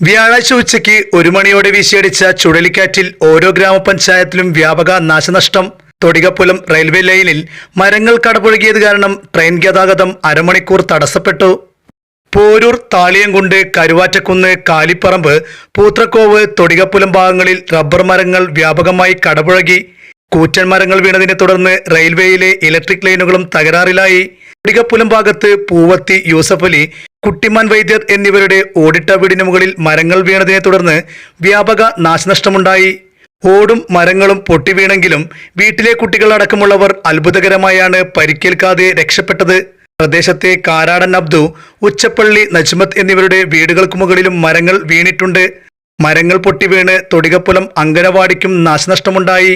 വ്യാഴാഴ്ച ഉച്ചയ്ക്ക് ഒരു മണിയോടെ വീശിയടിച്ച ചുഴലിക്കാറ്റിൽ ഓരോ ഗ്രാമപഞ്ചായത്തിലും വ്യാപക നാശനഷ്ടം. തൊടികപ്പുലം റെയിൽവേ ലൈനിൽ മരങ്ങൾ കടപുഴകിയത് കാരണം ട്രെയിൻ ഗതാഗതം അരമണിക്കൂർ തടസ്സപ്പെട്ടു. പോരൂർ താളിയംകുണ്ട് കരുവാറ്റക്കുന്ന് കാലിപ്പറമ്പ് പൂത്രക്കോവ് തൊടികപ്പുലം ഭാഗങ്ങളിൽ റബ്ബർ മരങ്ങൾ വ്യാപകമായി കടപുഴകി. കൂറ്റൻ മരങ്ങൾ വീണതിനെ തുടർന്ന് റെയിൽവേയിലെ ഇലക്ട്രിക് ലൈനുകളും തകരാറിലായി. തൊടികപ്പുലം ഭാഗത്ത് പൂവത്തി യൂസഫലി കുട്ടിമാൻ വൈദ്യർ എന്നിവരുടെ ഓടിട്ട വീടിന് മുകളിൽ മരങ്ങൾ വീണതിനെ തുടർന്ന് വ്യാപക നാശനഷ്ടമുണ്ടായി. ഓടും മരങ്ങളും പൊട്ടിവീണെങ്കിലും വീട്ടിലെ കുട്ടികളടക്കമുള്ളവർ അത്ഭുതകരമായാണ് പരിക്കേൽക്കാതെ രക്ഷപ്പെട്ടത്. പ്രദേശത്തെ കാരാടൻ അബ്ദു ഉച്ചപ്പള്ളി നജ്മത്ത് എന്നിവരുടെ വീടുകൾക്ക് മുകളിലും മരങ്ങൾ വീണിട്ടുണ്ട്. മരങ്ങൾ പൊട്ടിവീണ് തൊടികപ്പുലം അങ്കനവാടിക്കും നാശനഷ്ടമുണ്ടായി.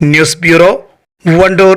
News bureau Wandoor.